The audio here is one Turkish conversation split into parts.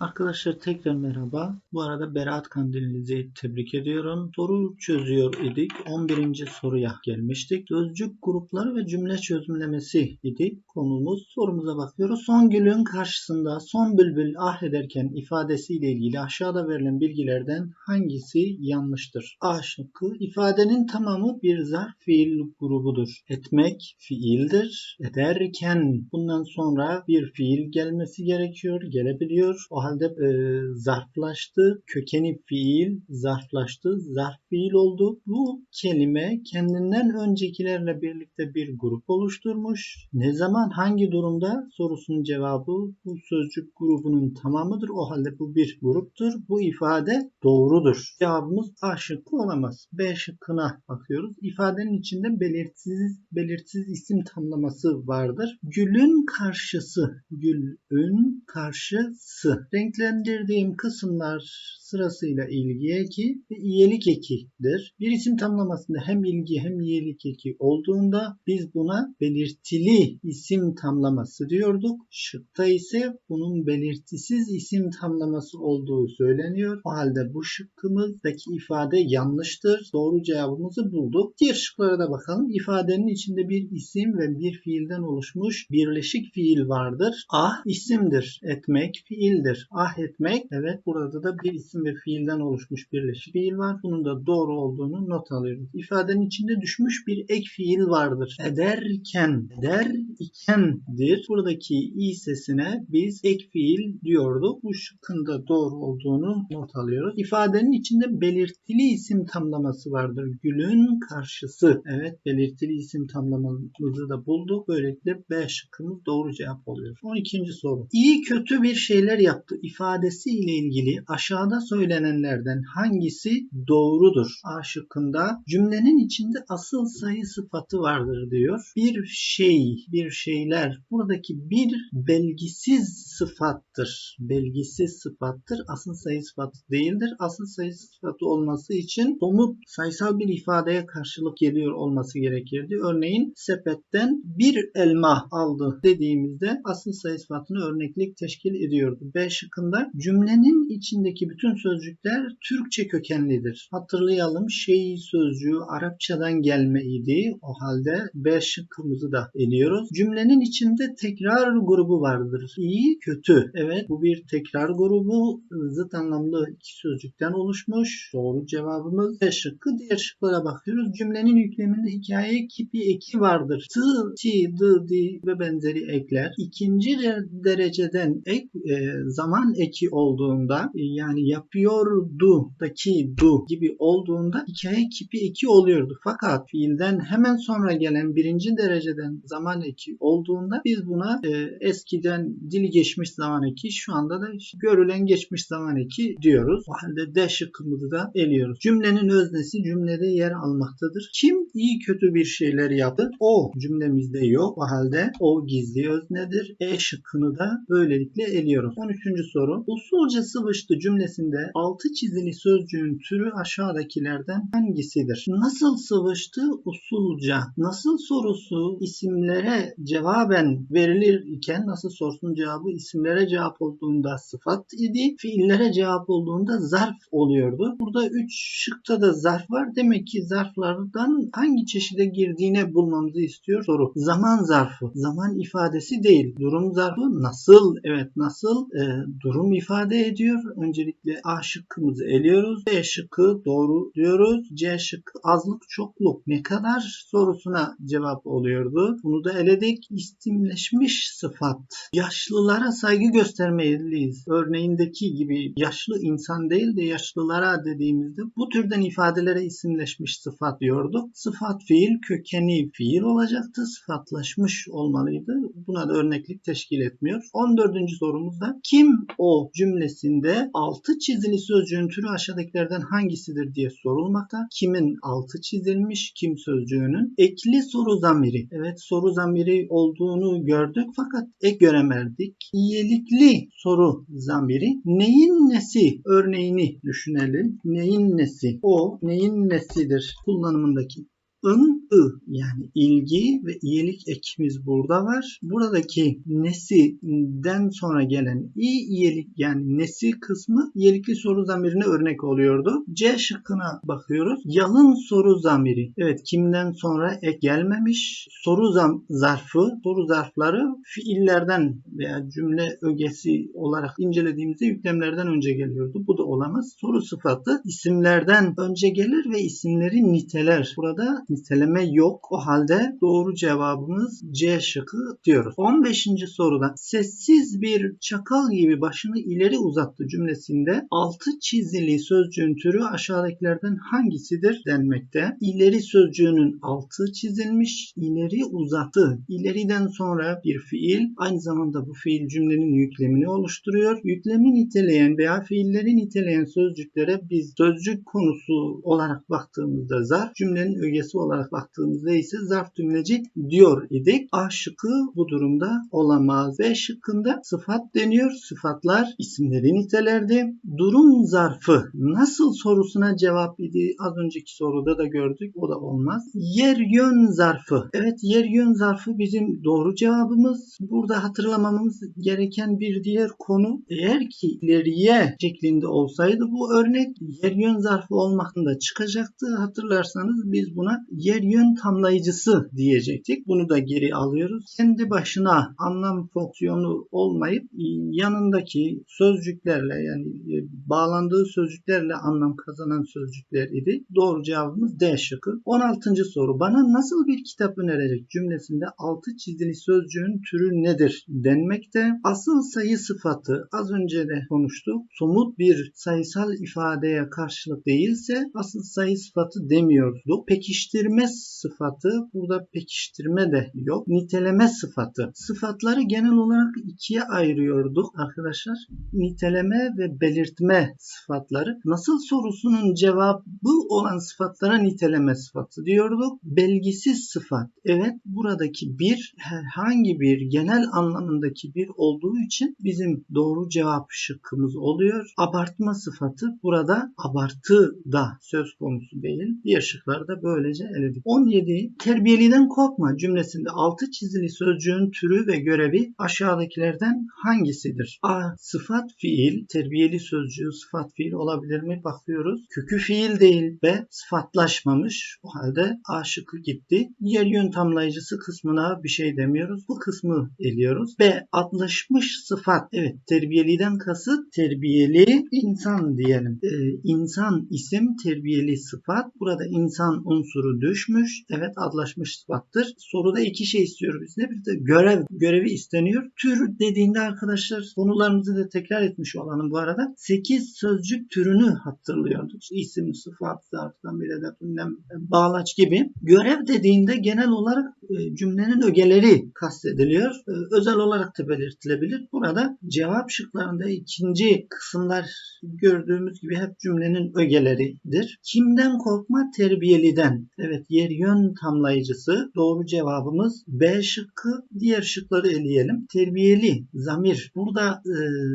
Arkadaşlar tekrar merhaba. Bu arada Berat Kandilinizi tebrik ediyorum. Soru çözüyor idik. 11. soruya gelmiştik. Sözcük grupları ve cümle çözümlemesi idi konumuz. Sorumuza bakıyoruz. Son gülün karşısında son bülbül ah ederken ifadesiyle ilgili aşağıda verilen bilgilerden hangisi yanlıştır? A şıkkı ifadenin tamamı bir zarf fiil grubudur. Etmek fiildir. Ederken bundan sonra bir fiil gelmesi gerekiyor. Gelebiliyor. O halde e, zarflaştı. Kökeni fiil zarflaştı. Zarf fiil oldu. Bu kelime kendinden öncekilerle birlikte bir grup oluşturmuş. Ne zaman hangi durumda sorusunun cevabı bu sözcük grubunun tamamıdır. O halde bu bir gruptur. Bu ifade doğrudur. Cevabımız A şıkkı olamaz. B şıkkına bakıyoruz. İfadenin içinde belirsiz belirsiz isim tamlaması vardır. Gülün karşısı. Gülün karşısı. Renklendirdiğim kısımlar sırasıyla ilgi eki ve iyilik ekidir. Bir isim tamlamasında hem ilgi hem iyilik eki olduğunda biz buna belirtili isim tamlaması diyorduk. Şıkta ise bunun belirtisiz isim tamlaması olduğu söyleniyor. O halde bu şıkkımızdaki ifade yanlıştır. Doğru cevabımızı bulduk. Diğer şıklara da bakalım. İfadenin içinde bir isim ve bir fiilden oluşmuş birleşik fiil vardır. Ah isimdir. Etmek fiildir. Ah etmek evet burada da bir isim ve fiilden oluşmuş birleşik fiil var. Bunun da doğru olduğunu not alıyoruz. İfadenin içinde düşmüş bir ek fiil vardır. Ederken, eder ikendir. Buradaki i sesine biz ek fiil diyorduk. Bu şıkkın da doğru olduğunu not alıyoruz. İfadenin içinde belirtili isim tamlaması vardır. Gülün karşısı. Evet belirtili isim tamlamamızı da bulduk. Böylelikle B şıkkımız doğru cevap oluyor. 12. soru. İyi kötü bir şeyler yaptı ifadesi ile ilgili aşağıda söylenenlerden hangisi doğrudur? A şıkkında cümlenin içinde asıl sayı sıfatı vardır diyor. Bir şey, bir şeyler. Buradaki bir belgisiz sıfattır. Belgisiz sıfattır. Asıl sayı sıfatı değildir. Asıl sayı sıfatı olması için somut sayısal bir ifadeye karşılık geliyor olması gerekirdi. Örneğin sepetten bir elma aldı dediğimizde asıl sayı sıfatını örneklik teşkil ediyordu. B şıkkında cümlenin içindeki bütün sözcükler Türkçe kökenlidir. Hatırlayalım şey sözcüğü Arapçadan gelmeydi. O halde B şıkkımızı da eliyoruz. Cümlenin içinde tekrar grubu vardır. İyi, kötü. Evet bu bir tekrar grubu. Zıt anlamlı iki sözcükten oluşmuş. Doğru cevabımız B şıkkı. Diğer şıklara bakıyoruz. Cümlenin yükleminde hikaye kipi eki vardır. Tı, ti, dı, di ve benzeri ekler. İkinci dereceden ek e, zaman eki olduğunda e, yani yapıyordu daki du gibi olduğunda hikaye kipi eki oluyordu. Fakat fiilden hemen sonra gelen birinci dereceden zaman eki olduğunda biz buna e, eskiden dili geçmiş zaman eki şu anda da görülen geçmiş zaman eki diyoruz. O halde D şıkkımızı da eliyoruz. Cümlenin öznesi cümlede yer almaktadır. Kim iyi kötü bir şeyler yaptı? O cümlemizde yok. O halde o gizli öznedir. E şıkkını da böylelikle eliyoruz. 13. soru. Usulca sıvıştı cümlesinde altı çizili sözcüğün türü aşağıdakilerden hangisidir? Nasıl sıvıştı? Usulca. Nasıl sorusu isimlere cevaben verilir iken nasıl sorusunun cevabı isimlere cevap olduğunda sıfat idi. Fiillere cevap olduğunda zarf oluyordu. Burada 3 şıkta da zarf var. Demek ki zarflardan hangi çeşide girdiğine bulmamızı istiyor soru. Zaman zarfı. Zaman ifadesi değil. Durum zarfı nasıl? Evet nasıl? E, durum ifade ediyor. Öncelikle A şıkkımızı eliyoruz. B şıkkı doğru diyoruz. C şıkkı azlık çokluk. Ne kadar sorusuna cevap oluyordu. Bunu da eledik. İstimleşmiş sıfat. Yaşlılara saygı göstermeliyiz. Örneğindeki gibi yaşlı insan değil de yaşlılara dediğimizde bu türden ifadelere isimleşmiş sıfat diyorduk. Sıfat fiil kökeni fiil olacaktı. Sıfatlaşmış olmalıydı. Buna da örneklik teşkil etmiyor. 14. sorumuzda kim o cümlesinde altı çizili sözcüğün türü aşağıdakilerden hangisidir diye sorulmakta. Kimin altı çizilmiş, kim sözcüğünün ekli soru zamiri. Evet soru zamiri olduğunu gördük fakat ek göremedik. İyilikli soru zamiri. Neyin nesi örneğini düşünelim. Neyin nesi? O neyin nesidir kullanımındaki ın ı yani ilgi ve iyilik ekimiz burada var. Buradaki nesiden sonra gelen i iyilik yani nesi kısmı iyilikli soru zamirine örnek oluyordu. C şıkkına bakıyoruz. Yalın soru zamiri. Evet kimden sonra ek gelmemiş. Soru zam zarfı, soru zarfları fiillerden veya cümle ögesi olarak incelediğimizde yüklemlerden önce geliyordu. Bu da olamaz. Soru sıfatı isimlerden önce gelir ve isimleri niteler. Burada niteleme yok. O halde doğru cevabımız C şıkkı diyoruz. 15. soruda sessiz bir çakal gibi başını ileri uzattı cümlesinde altı çizili sözcüğün türü aşağıdakilerden hangisidir denmekte. İleri sözcüğünün altı çizilmiş, ileri uzattı. İleriden sonra bir fiil aynı zamanda bu fiil cümlenin yüklemini oluşturuyor. Yüklemi niteleyen veya fiilleri niteleyen sözcüklere biz sözcük konusu olarak baktığımızda zarf, cümlenin ögesi olarak baktığımızda ise zarf cümleci diyor idik. A şıkkı bu durumda olamaz. B şıkkında sıfat deniyor. Sıfatlar isimleri nitelerdi. Durum zarfı nasıl sorusuna cevap idi. Az önceki soruda da gördük. O da olmaz. Yer yön zarfı. Evet yer yön zarfı bizim doğru cevabımız. Burada hatırlamamız gereken bir diğer konu eğer ki ileriye şeklinde olsaydı bu örnek yer yön zarfı olmaktan da çıkacaktı. Hatırlarsanız biz buna yer yön tamlayıcısı diyecektik. Bunu da geri alıyoruz. Kendi başına anlam fonksiyonu olmayıp yanındaki sözcüklerle yani e, bağlandığı sözcüklerle anlam kazanan sözcükler idi. Doğru cevabımız D şıkkı. 16. soru. Bana nasıl bir kitap önerecek cümlesinde altı çizili sözcüğün türü nedir denmekte. Asıl sayı sıfatı az önce de konuştuk. Somut bir sayısal ifadeye karşılık değilse asıl sayı sıfatı demiyorduk. Pekiştirme sıfatı burada pekiştirme de yok. Niteleme sıfatı. Sıfatları genel olarak ikiye ayırıyorduk arkadaşlar. Niteleme ve belirtme sıfatları. Nasıl sorusunun cevabı olan sıfatlara niteleme sıfatı diyorduk. Belgisiz sıfat. Evet buradaki bir herhangi bir genel anlamındaki bir olduğu için bizim doğru cevap şıkkımız oluyor. Abartma sıfatı burada abartı da söz konusu değil. Diğer şıkları da böylece eledik. 17. Terbiyeliden korkma cümlesinde altı çizili sözcüğün türü ve görevi aşağıdakilerden hangisidir? A. Sıfat fiil. Terbiyeli sözcüğü sıfat fiil olabilir mi? Bakıyoruz. Kökü fiil değil. B. Sıfatlaşmamış. O halde A şıkkı gitti. Yer yön tamlayıcısı kısmına bir şey demiyoruz. Bu kısmı eliyoruz. B. Adlaşmış sıfat. Evet. Terbiyeliden kasıt terbiyeli insan diyelim. Ee, insan isim terbiyeli sıfat. Burada insan unsuru düşmüş. Evet adlaşmış sıfattır. Soruda iki şey istiyor bizde. Bir de görev. Görevi isteniyor. Tür dediğinde arkadaşlar konularımızı da tekrar etmiş olalım bu arada. 8 sözcük türünü hatırlıyorduk. İsim, sıfat, zarf, zamir, edat, ünlem, bağlaç gibi. Görev dediğinde genel olarak e, cümlenin ögeleri kastediliyor. E, özel olarak da belirtilebilir. Burada cevap şıklarında ikinci kısımlar gördüğümüz gibi hep cümlenin ögeleridir. Kimden korkma? Terbiyeliden. Evet yer yön tamlayıcısı. Doğru cevabımız B şıkkı. Diğer şıkları eleyelim. Terbiyeli, zamir. Burada e,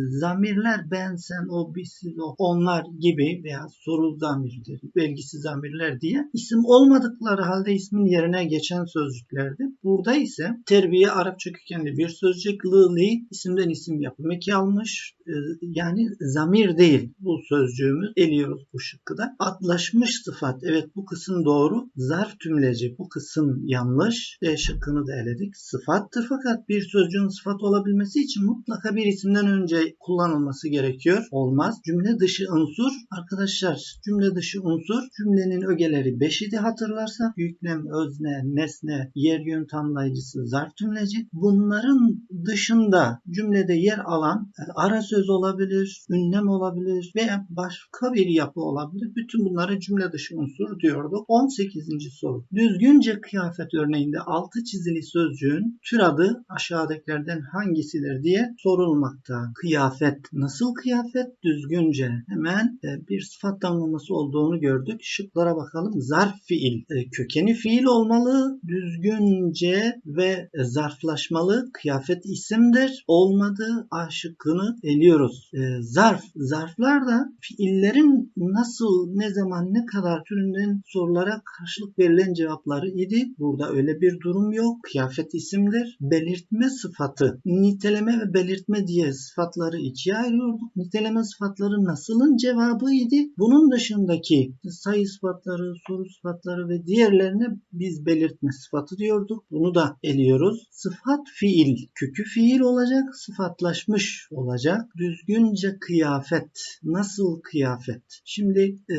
zamirler ben, sen, o, biz, siz, o, onlar gibi veya soru zamirleri, belgisiz zamirler diye isim olmadıkları halde ismin yerine geçen sözcüklerdi. Burada ise terbiye Arapça kökenli bir sözcük. Lili isimden isim yapım eki almış. E, yani zamir değil bu sözcüğümüz. Eliyoruz bu şıkkı da. Atlaşmış sıfat. Evet bu kısım doğru. Zarf tümleci. Bu kısım yanlış. D şıkkını da eledik. Sıfattır fakat bir sözcüğün sıfat olabilmesi için mutlaka bir isimden önce kullanılması gerekiyor. Olmaz. Cümle dışı unsur. Arkadaşlar cümle dışı unsur cümlenin ögeleri 5 idi hatırlarsak. Yüklem, özne, nesne, yer yön tamlayıcısı, zarf tümleci. Bunların dışında cümlede yer alan ara söz olabilir, ünlem olabilir veya başka bir yapı olabilir. Bütün bunlara cümle dışı unsur diyorduk. 18. soru. Düzgünce kıyafet örneğinde altı çizili sözcüğün tür adı aşağıdakilerden hangisidir diye sorulmakta. Kıyafet. Nasıl kıyafet? Düzgünce. Hemen e, bir sıfat damlaması olduğunu gördük. Şıklara bakalım. Zarf fiil. E, kökeni fiil olmalı. Düzgünce ve zarflaşmalı. Kıyafet isimdir. Olmadı. A şıkkını eliyoruz. E, zarf. Zarflar da fiillerin nasıl, ne zaman, ne kadar türünden sorulara karşılık verilen verilen cevapları idi. Burada öyle bir durum yok. Kıyafet isimdir. Belirtme sıfatı. Niteleme ve belirtme diye sıfatları ikiye ayırıyorduk. Niteleme sıfatları nasılın cevabı idi. Bunun dışındaki sayı sıfatları, soru sıfatları ve diğerlerine biz belirtme sıfatı diyorduk. Bunu da eliyoruz. Sıfat fiil. Kökü fiil olacak. Sıfatlaşmış olacak. Düzgünce kıyafet. Nasıl kıyafet? Şimdi e,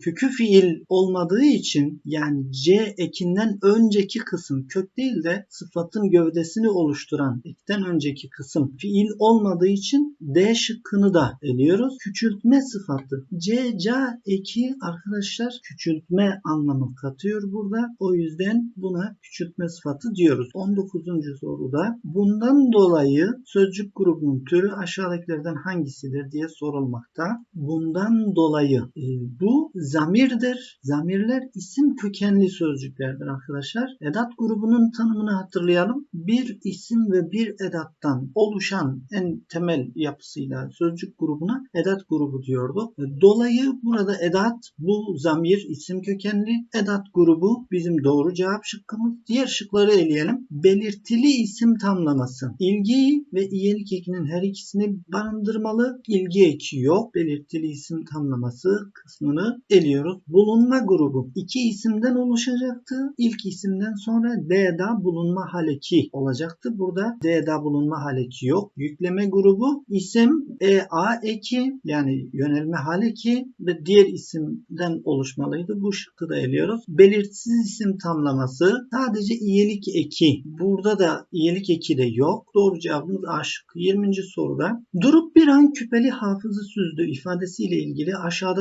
kökü fiil olmadığı için yani C ekinden önceki kısım kök değil de sıfatın gövdesini oluşturan ekten önceki kısım fiil olmadığı için D şıkkını da eliyoruz. Küçültme sıfatı. C, ca eki arkadaşlar küçültme anlamı katıyor burada. O yüzden buna küçültme sıfatı diyoruz. 19. soruda bundan dolayı sözcük grubunun türü aşağıdakilerden hangisidir diye sorulmakta. Bundan dolayı e, bu zamirdir. Zamirler isim kökenli sözcüklerdir arkadaşlar. Edat grubunun tanımını hatırlayalım. Bir isim ve bir edattan oluşan en temel yapısıyla sözcük grubuna edat grubu diyordu. Dolayı burada edat bu zamir isim kökenli. Edat grubu bizim doğru cevap şıkkımız. Diğer şıkları eleyelim. Belirtili isim tamlaması. İlgi ve iyelik ekinin her ikisini barındırmalı. İlgi eki yok. Belirtili isim tamlaması kısmını eliyoruz. Bulunma grubu. iki isimden oluşacaktı. İlk isimden sonra D'da bulunma haleki olacaktı. Burada D'da bulunma haleki yok. Yükleme grubu isim E, A eki yani yönelme haleki ve diğer isimden oluşmalıydı. Bu şıkkı da eliyoruz. Belirsiz isim tamlaması sadece iyilik eki. Burada da iyilik eki de yok. Doğru cevabımız A şıkkı. 20. soruda durup bir an küpeli hafızı süzdü ifadesiyle ilgili aşağıda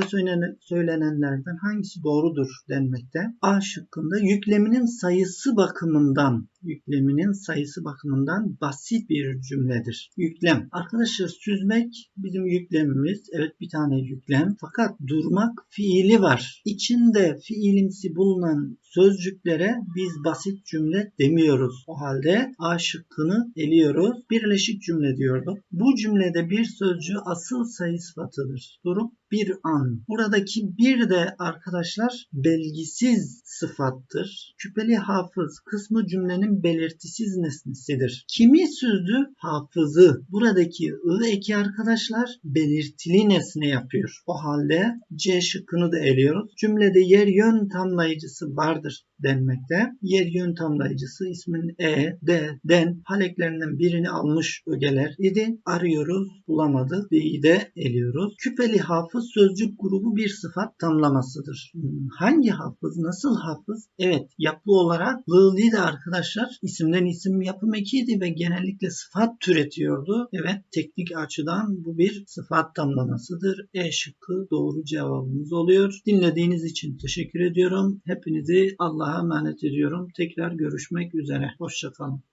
söylenenlerden hangisi doğrudur denmekte. A şıkkında yükleminin sayısı bakımından yükleminin sayısı bakımından basit bir cümledir. Yüklem. Arkadaşlar süzmek bizim yüklemimiz. Evet bir tane yüklem. Fakat durmak fiili var. İçinde fiilimsi bulunan sözcüklere biz basit cümle demiyoruz. O halde A şıkkını eliyoruz. Birleşik cümle diyorduk. Bu cümlede bir sözcü asıl sayı sıfatıdır. Durup bir an. Buradaki bir de arkadaşlar belgisiz sıfattır. Küpeli hafız kısmı cümlenin belirtisiz nesnesidir. Kimi süzdü? Hafızı. Buradaki ı eki arkadaşlar belirtili nesne yapıyor. O halde C şıkkını da eliyoruz. Cümlede yer yön tamlayıcısı vardır denmekte. Yer yön tamlayıcısı ismin E, D, den haleklerinden birini almış ögeler idi. Arıyoruz, bulamadık. D'yi de eliyoruz. Küpeli hafız sözcük grubu bir sıfat tamlamasıdır. Hmm, hangi hafız, nasıl hafız? Evet, yapı olarak lığli de arkadaşlar isimden isim yapım ekiydi ve genellikle sıfat türetiyordu. Evet, teknik açıdan bu bir sıfat tamlamasıdır. E şıkkı doğru cevabımız oluyor. Dinlediğiniz için teşekkür ediyorum. Hepinizi Allah Allah'a emanet ediyorum. Tekrar görüşmek üzere. Hoşçakalın.